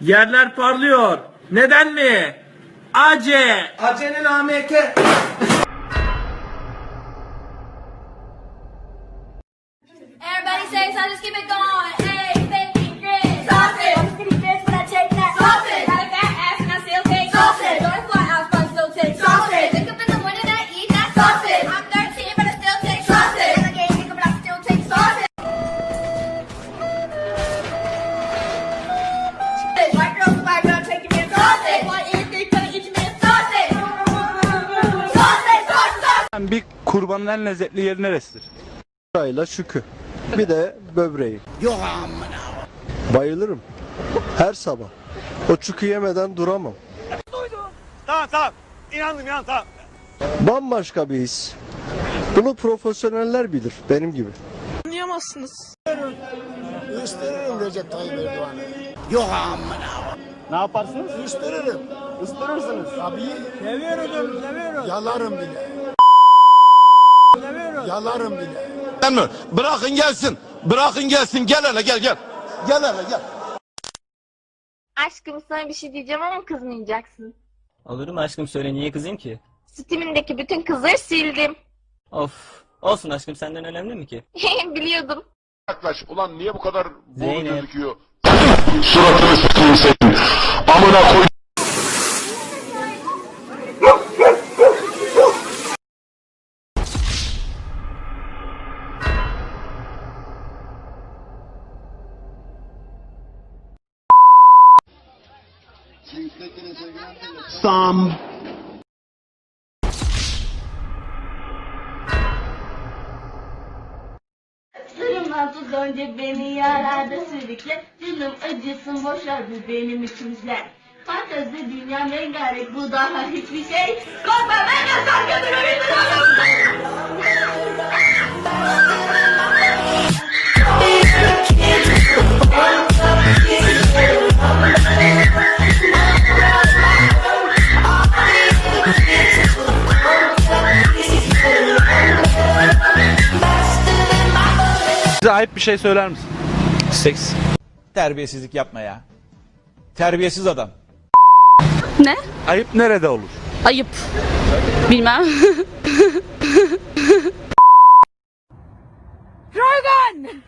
Yerler parlıyor. Neden mi? Ace. Ace'nin AMK. Everybody say so, just keep it going. Hey, fake grin. Sausage. I'm skinny bitch, but I take that. Sausage. Got a fat ass and I still take sausage. Don't fly out, but I still take sausage. Wake up in the morning, I eat that sausage. Bir kurbanın en lezzetli yeri neresidir? Çayla şükü. Bir de böbreği. Yok Bayılırım. Her sabah. O çükü yemeden duramam. Tamam tamam. İnandım inandım tamam. Bambaşka bir his. Bunu profesyoneller bilir. Benim gibi. Isırırım Recep Tayyip Erdoğan'ı. Ne yaparsınız? Isırırım. Isırırsınız. Tabii Seviyorum seviyorum. yalarım bile. Yalarım bile. Bırakın gelsin. Bırakın gelsin. Gel hele gel gel. Gel hele gel. Aşkım sana bir şey diyeceğim ama kızmayacaksın. Olur mu aşkım söyle niye kızayım ki? Steam'indeki bütün kızları sildim. Of. Olsun aşkım senden önemli mi ki? Biliyordum. Yaklaş. Ulan niye bu kadar boğulu Zeynep. gözüküyor? Suratını s**eyim senin. Amına koy. Sırımdan tut önce beni yararda sürükle. Canım acısın boşver bu benim içimizler Fantezi dünya rengarenk bu daha hiçbir şey. Korkma ben de sen Bize ayıp bir şey söyler misin? Seks. Terbiyesizlik yapma ya. Terbiyesiz adam. Ne? Ayıp nerede olur? Ayıp. Bilmem. Dragon!